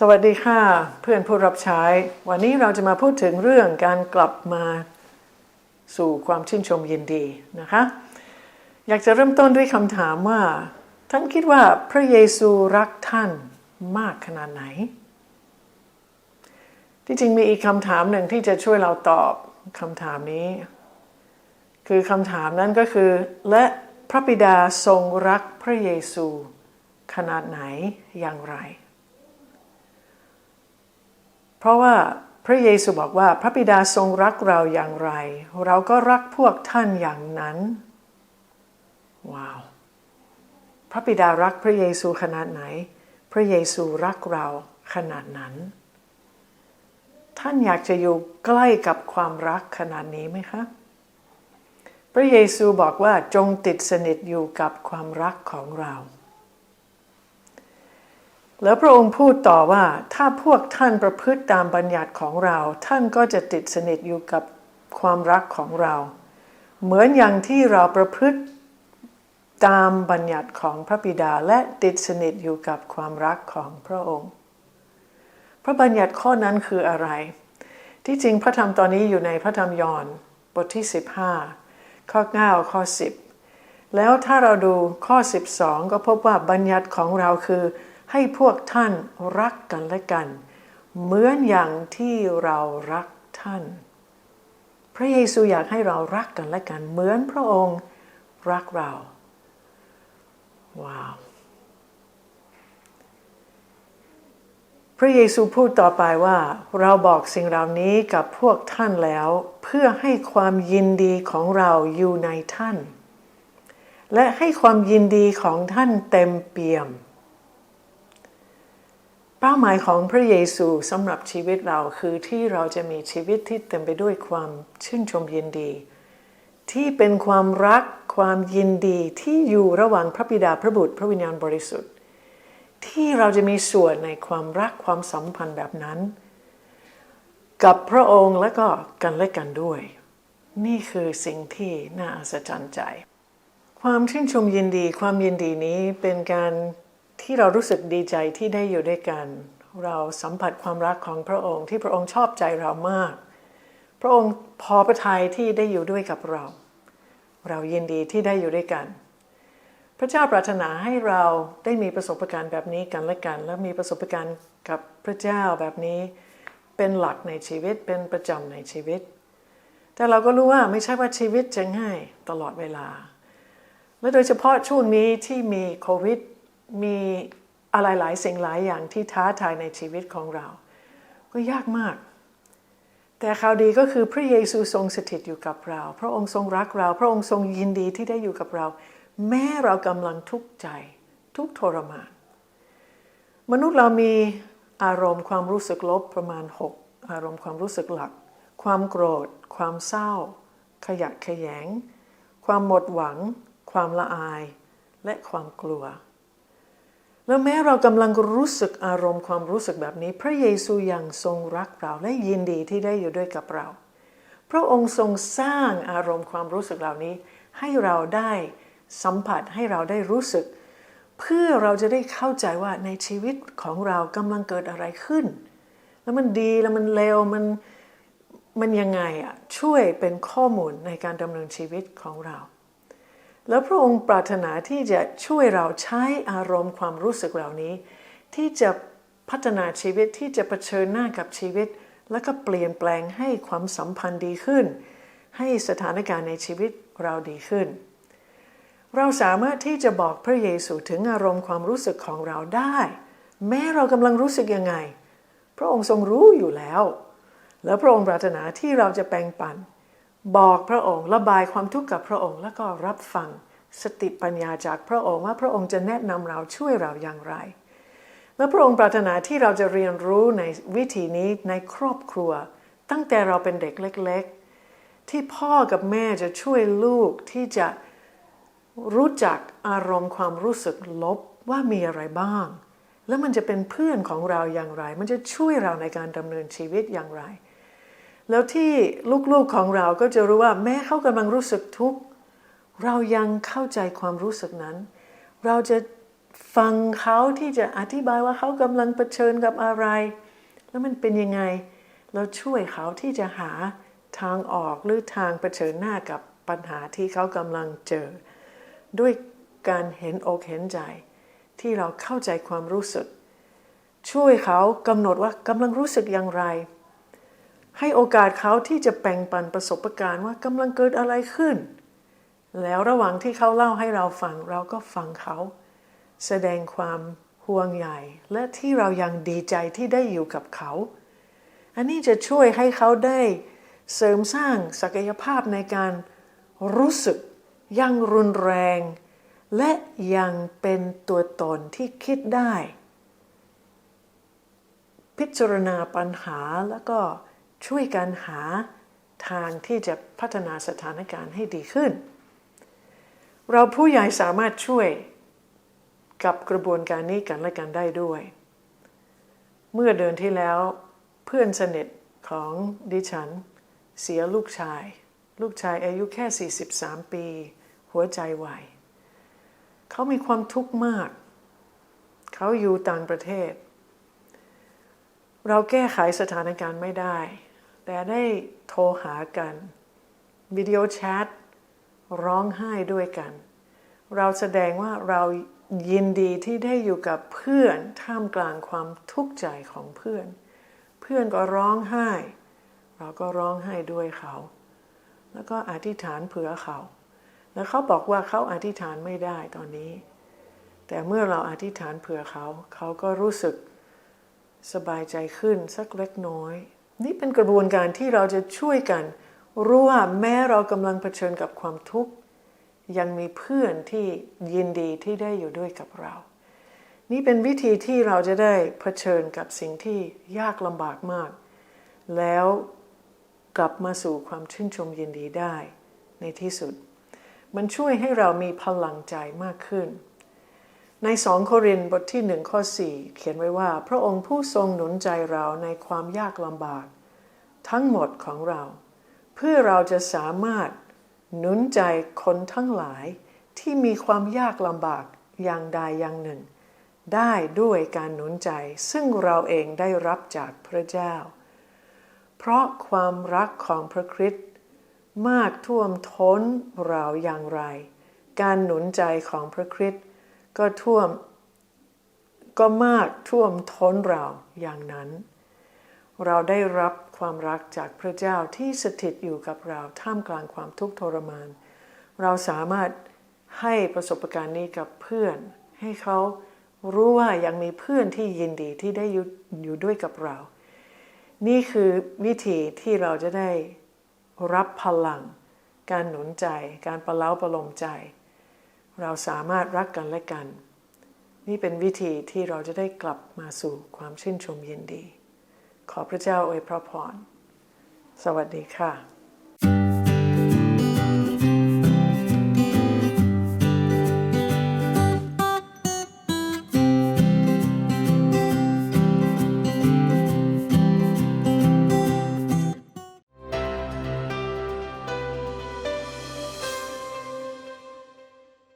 สวัสดีค่ะ เพื่อนผู้รับใช้ วันนี้เราจะมาพูดถึงเรื่องการกลับมาสู่ความชื่นชมยินดีนะคะ อยากจะเริ่มต้นด้วยคำถามว่า ท่านคิดว่าพระเยซูรักท่านมากขนาดไหน ที่จริงมีอีกคำถามหนึ่งที่จะช่วยเราตอบคำถามนี้ คือคำถามนั้นก็คือ และพระบิดาทรงรักพระเยซูขนาดไหนอย่างไร เพราะว่าพระเยซูบอกว่าพระบิดาทรงรักเราอย่างไร เราก็รักพวกท่านอย่างนั้นว้าวพระบิดารักพระเยซูขนาดไหน พระเยซูรักเราขนาดนั้น ท่านอยากจะอยู่ใกล้กับความรักขนาดนี้ไหมคะพระเยซูบอกว่าจงติดสนิทอยู่กับความรักของเรา แล้วพระองค์พูดต่อว่าถ้าพวกท่านประพฤติตามบัญญัติของเรา ท่านก็จะติดสนิทอยู่กับความรักของเรา เหมือนอย่างที่เราประพฤติตามบัญญัติของพระบิดาและติดสนิทอยู่กับความรักของพระองค์ พระบัญญัติข้อนั้นคืออะไร ที่จริงพระธรรมตอนนี้อยู่ในพระธรรมยอห์นบทที่ 15 ข้อ9ข้อ 10 แล้วถ้าเราดูข้อ 12 ก็พบว่าบัญญัติของเราคือ ให้พวกท่านรักกันและกัน เหมือนอย่างที่เรารักท่าน พระเยซูอยากให้เรารักกันและกัน เหมือนพระองค์รักเรา ว้าว พระเยซูพูดต่อไปว่า เราบอกสิ่งเหล่านี้กับพวกท่านแล้ว เพื่อให้ความยินดีของเราอยู่ในท่าน และให้ความยินดีของท่านเต็มเปี่ยม เป้าหมายของพระเยซูสำหรับชีวิตเราคือที่เราจะมีชีวิตที่เต็มไปด้วยความชื่นชมยินดี ที่เป็นความรักความยินดีที่อยู่ระหว่างพระบิดาพระบุตรพระวิญญาณบริสุทธิ์ ที่เราจะมีส่วนในความรักความสัมพันธ์แบบนั้น กับพระองค์และก็กันและกันด้วย นี่คือสิ่งที่น่าอัศจรรย์ใจ ความชื่นชมยินดี ความยินดีนี้เป็นการ ที่เรารู้สึกดีใจที่ได้อยู่ด้วยกัน เราสัมผัสความรักของพระองค์ที่พระองค์ชอบใจเรามาก พระองค์พอพระทัยที่ได้อยู่ด้วยกับเรา เรายินดีที่ได้อยู่ด้วยกัน พระเจ้าปรารถนาให้เราได้มีประสบการณ์แบบนี้กันและกัน และมีประสบการณ์กับพระเจ้าแบบนี้ เป็นหลักในชีวิตเป็นประจำในชีวิต แต่เราก็รู้ว่าไม่ใช่ว่าชีวิตจะง่ายตลอดเวลา และโดยเฉพาะช่วงนี้ที่มีโควิด มีอะไรหลายสิ่งหลายอย่างที่ท้าทายในชีวิตของเรา ก็ยากมาก แต่ข่าวดีก็คือพระเยซูทรงสถิตอยู่กับเรา พระองค์ทรงรักเรา พระองค์ทรงยินดีที่ได้อยู่กับเรา แม้เรากำลังทุกข์ใจ ทุกทรมาน มนุษย์เรามีอารมณ์ความรู้สึกลบประมาณ 6 อารมณ์ความรู้สึกหลัก ความโกรธ ความเศร้า ขยะแขยง ความหมดหวัง ความละอาย และความกลัว แล้วแม้เรากำลังรู้สึกอารมณ์ความรู้สึกแบบนี้ พระเยซูยังทรงรักเราและยินดีที่ได้อยู่ด้วยกับเรา พระองค์ทรงสร้างอารมณ์ความรู้สึกเหล่านี้ ให้เราได้สัมผัสให้เราได้รู้สึก เพื่อเราจะได้เข้าใจว่าในชีวิตของเรากำลังเกิดอะไรขึ้น แล้วมันดีแล้วมันเลวมันมันยังไงอะช่วยเป็นข้อมูลในการดำเนินชีวิตของเรา แล้วพระองค์ปรารถนาที่จะช่วยเราใช้อารมณ์ความรู้สึกเหล่านี้ ที่จะพัฒนาชีวิตที่จะะเผชิญหน้ากับชีวิต แล้วก็เปลี่ยนแปลงให้ความสัมพันธ์ดีขึ้น ให้สถานการณ์ในชีวิตเราดีขึ้น เราสามารถที่จะบอกพระเยซูถึงอารมณ์ความรู้สึกของเราได้ แม้เรากำลังรู้สึกยังไง พระองค์ทรงรู้อยู่แล้ว แล้วพระองค์ปรารถนาที่เราจะแปลงปัน บอกพระองค์ระบายความทุกข์กับพระองค์แล้วก็รับฟังสติปัญญาจากพระองค์ว่าพระองค์จะแนะนำเราช่วยเราอย่างไร และพระองค์ปรารถนาที่เราจะเรียนรู้ในวิธีนี้ในครอบครัว ตั้งแต่เราเป็นเด็กเล็ก ๆ ที่พ่อกับแม่จะช่วยลูกที่จะรู้จักอารมณ์ความรู้สึกลบว่ามีอะไรบ้าง แล้วมันจะเป็นเพื่อนของเราอย่างไร มันจะช่วยเราในการดำเนินชีวิตอย่างไร แล้วที่ลูกๆของเราก็จะรู้ว่าแม้เขากำลังรู้สึกทุกข์เรายังเข้าใจความรู้สึกนั้น เราจะฟังเขาที่จะอธิบายว่าเขากำลังเผชิญกับอะไร แล้วมันเป็นยังไง เราช่วยเขาที่จะหาทางออกหรือทางเผชิญหน้ากับปัญหาที่เขากำลังเจอ ด้วยการเห็นอกเห็นใจ ที่เราเข้าใจความรู้สึก ช่วยเขากำหนดว่ากำลังรู้สึกอย่างไร ให้โอกาสเขาที่จะแบ่งปันประสบการณ์ว่ากำลังเกิดอะไรขึ้น แล้วระหว่างที่เขาเล่าให้เราฟังเราก็ฟังเขา แสดงความห่วงใยและที่เรายังดีใจที่ได้อยู่กับเขา อันนี้จะช่วยให้เขาได้เสริมสร้างศักยภาพในการรู้สึกยังรุนแรง และยังเป็นตัวตนที่คิดได้ พิจารณาปัญหาแล้วก็ ช่วยกันหาทางที่จะพัฒนาสถานการณ์ให้ดีขึ้น เราผู้ใหญ่สามารถช่วยกับกระบวนการนี้กันและกันได้ด้วย เมื่อเดือนที่แล้วเพื่อนสนิทของดิฉัน เสียลูกชาย ลูกชายอายุแค่ 43 ปี หัวใจวายเขามีความทุกข์มาก เขาอยู่ต่างประเทศ เราแก้ไขสถานการณ์ไม่ได้ แต่ได้โทรหากันวิดีโอแชทร้องไห้ด้วยกัน เราแสดงว่าเรายินดีที่ได้อยู่กับเพื่อนท่ามกลางความทุกข์ใจของเพื่อน เพื่อนก็ร้องไห้ เราก็ร้องไห้ด้วยเขา แล้วก็อธิษฐานเผื่อเขา แล้วเขาบอกว่าเขาอธิษฐานไม่ได้ตอนนี้ แต่เมื่อเราอธิษฐานเผื่อเขา เขาก็รู้สึกสบายใจขึ้นสักเล็กน้อย นี่เป็นกระบวนการที่เราจะช่วยกัน รู้ว่าแม้เรากำลังเผชิญกับความทุกข์ ยังมีเพื่อนที่ยินดีที่ได้อยู่ด้วยกับเรา นี่เป็นวิธีที่เราจะได้เผชิญกับสิ่งที่ยากลำบากมาก แล้วกลับมาสู่ความชื่นชมยินดีได้ ในที่สุด มันช่วยให้เรามีพลังใจมากขึ้น ในสองโครินธ์บทที่หนึ่งข้อ4เขียนไว้ว่า พระองค์ผู้ทรงหนุนใจเราในความยากลำบาก ทั้งหมดของเรา เพื่อเราจะสามารถหนุนใจคนทั้งหลายที่มีความยากลำบากอย่างใดอย่างหนึ่ง ได้ด้วยการหนุนใจ ซึ่งเราเองได้รับจากพระเจ้า เพราะความรักของพระคริสต์มากท่วมท้นเราอย่างไร การหนุนใจของพระคริสต์ ก็ท่วมก็มากท่วมท้นเราอย่างนั้น เราได้รับความรักจากพระเจ้าที่สถิตอยู่กับเราท่ามกลางความทุกข์ทรมาน เราสามารถให้ประสบการณ์นี้กับเพื่อน ให้เขารู้ว่ายังมีเพื่อนที่ยินดีที่ได้อยู่อยู่ด้วยกับเรา นี่คือวิธีที่เราจะได้รับพลัง การหนุนใจ การประเล้าประลมใจ เราสามารถรักกันและกัน นี่เป็นวิธีที่เราจะได้กลับมาสู่ความชื่นชมยินดี ขอพระเจ้าอวยพระพรสวัสดีค่ะ